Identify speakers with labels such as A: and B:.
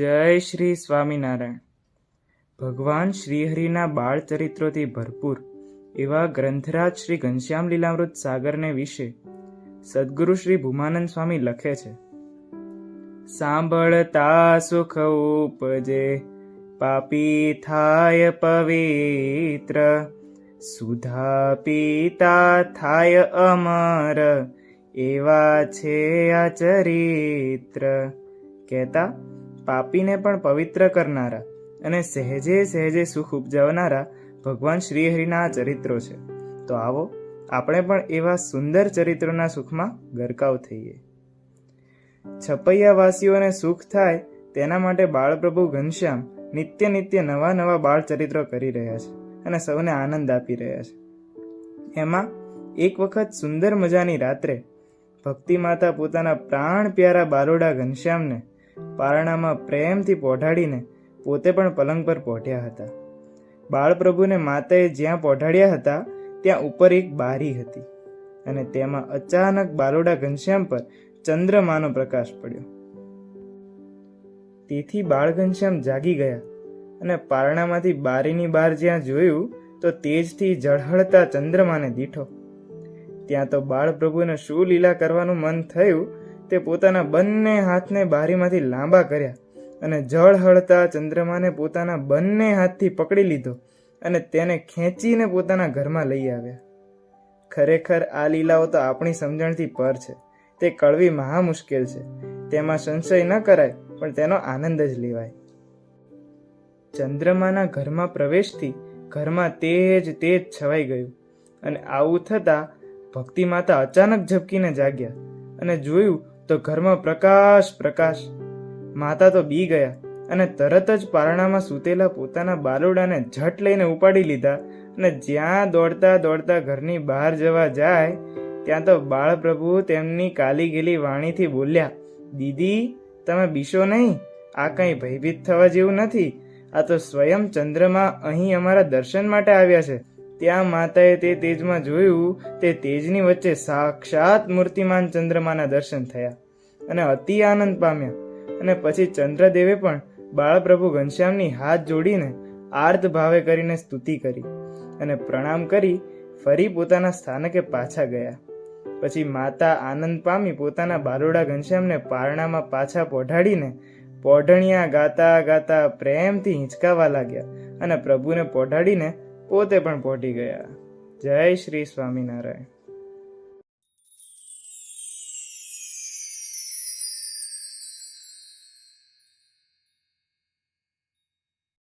A: જય શ્રી સ્વામિનારાયણ. ભગવાન શ્રીહરિના બાળ ચરિત્રોથી ભરપૂર એવા ગ્રંથરાજ શ્રી ઘનશ્યામ લીલામૃત સાગરને વિશે સદગુરુ શ્રી ભૂમાનંદ સ્વામી લખે છે. સાંભળતા સુખ ઉપજે, પાપી થાય પવિત્ર. સુધા પીતા થાય અમર, એવા છે આ ચરિત્ર. કહેતા પાપીને પણ પવિત્ર કરનારા અને સહેજે સહેજે સુખ ઉપજાવનારા ભગવાન શ્રીહરિના આ ચરિત્રો છે. તો આવો, આપણે પણ એવા સુંદર ચરિત્રોના સુખમાં ગરકાવ થઈએ. છપૈયાવાસીઓને સુખ થાય તેના માટે બાળપ્રભુ ઘનશ્યામ નિત્ય નિત્ય નવા નવા બાળ ચરિત્રો કરી રહ્યા છે અને સૌને આનંદ આપી રહ્યા છે. એમાં એક વખત સુંદર મજાની રાત્રે ભક્તિ માતા પોતાના પ્રાણ પ્યારા બારોડા ઘનશ્યામને પારણામાં પ્રેમથી પોઢાડીને પોતે પણ પલંગ પર પોઢ્યા હતા. બાળપ્રભુને માતાએ જ્યાં પોઢાડ્યા હતા, ત્યાં ઉપર એક બારી હતી અને તેમાં અચાનક બાલોડા ઘનશ્યામ પર ચંદ્રમાનો પ્રકાશ પડ્યો. તેથી બાળ ઘનશ્યામ જાગી ગયા અને પારણામાંથી બારીની બહાર જ્યાં જોયું, તો તેજથી ઝળહળતા ચંદ્રમાને દીઠો. ત્યાં તો બાળપ્રભુને શું લીલા કરવાનું મન થયું તે પોતાના બંને હાથને બારીમાંથી લાંબા કર્યા અને જળ હળતા ચંદ્રમાને પોતાના બંને હાથથી પકડી લીધો અને તેને ખેંચીને પોતાના ઘરમાં લઈ આવ્યા. ખરેખર આ લીલાઓ તો આપણી સમજણથી પર છે. તે કળવી મહા મુશ્કેલ છે. તેમાં સંશય ન કરાય, પણ તેનો આનંદ જ લેવાય. ચંદ્રમાના ઘરમાં પ્રવેશથી ઘરમાં તેજ તેજ છવાઈ ગયું અને આવું થતાં ભક્તિ માતા અચાનક ઝબકીને જાગ્યા અને જોયું તો ઘરમાં પ્રકાશ પ્રકાશ. માતા તો બી ગયા અને તરત જ પારણામાં સૂતેલા પોતાના બાલુડાને ઝટ લઈને ઉપાડી લીધા અને જ્યાં દોડતા દોડતા ઘરની બહાર જવા જાય, ત્યાં તો બાળપ્રભુ તેમની કાલી ગેલી વાણીથી બોલ્યા, દીદી, તમે બીશો નહીં? આ કંઈ ભયભીત થવા જેવું નથી. આ તો સ્વયં ચંદ્રમા અહીં અમારા દર્શન માટે આવ્યા છે. ત્યાં માતાએ તે તેજમાં જોયું, તે તેજની વચ્ચે સાક્ષાત મૂર્તિમાન ચંદ્રમાના દર્શન થયા અને અતિ આનંદ પામ્યા. અને પછી ચંદ્રદેવે પણ બાળપ્રભુ ઘનશ્યામની હાથ જોડીને આર્ત ભાવે કરીને સ્તુતિ કરી અને પ્રણામ કરી ફરી પોતાના સ્થાનકે પાછા ગયા. પછી માતા આનંદ પામી પોતાના બારોડા ઘનશ્યામને પારણામાં પાછા પોઢાડીને પોઢણિયા ગાતા ગાતા પ્રેમથી હિંચકાવા લાગ્યા અને પ્રભુને પોઢાડીને પોતે પણ પહોંચી ગયા. જય શ્રી સ્વામિનારાયણ.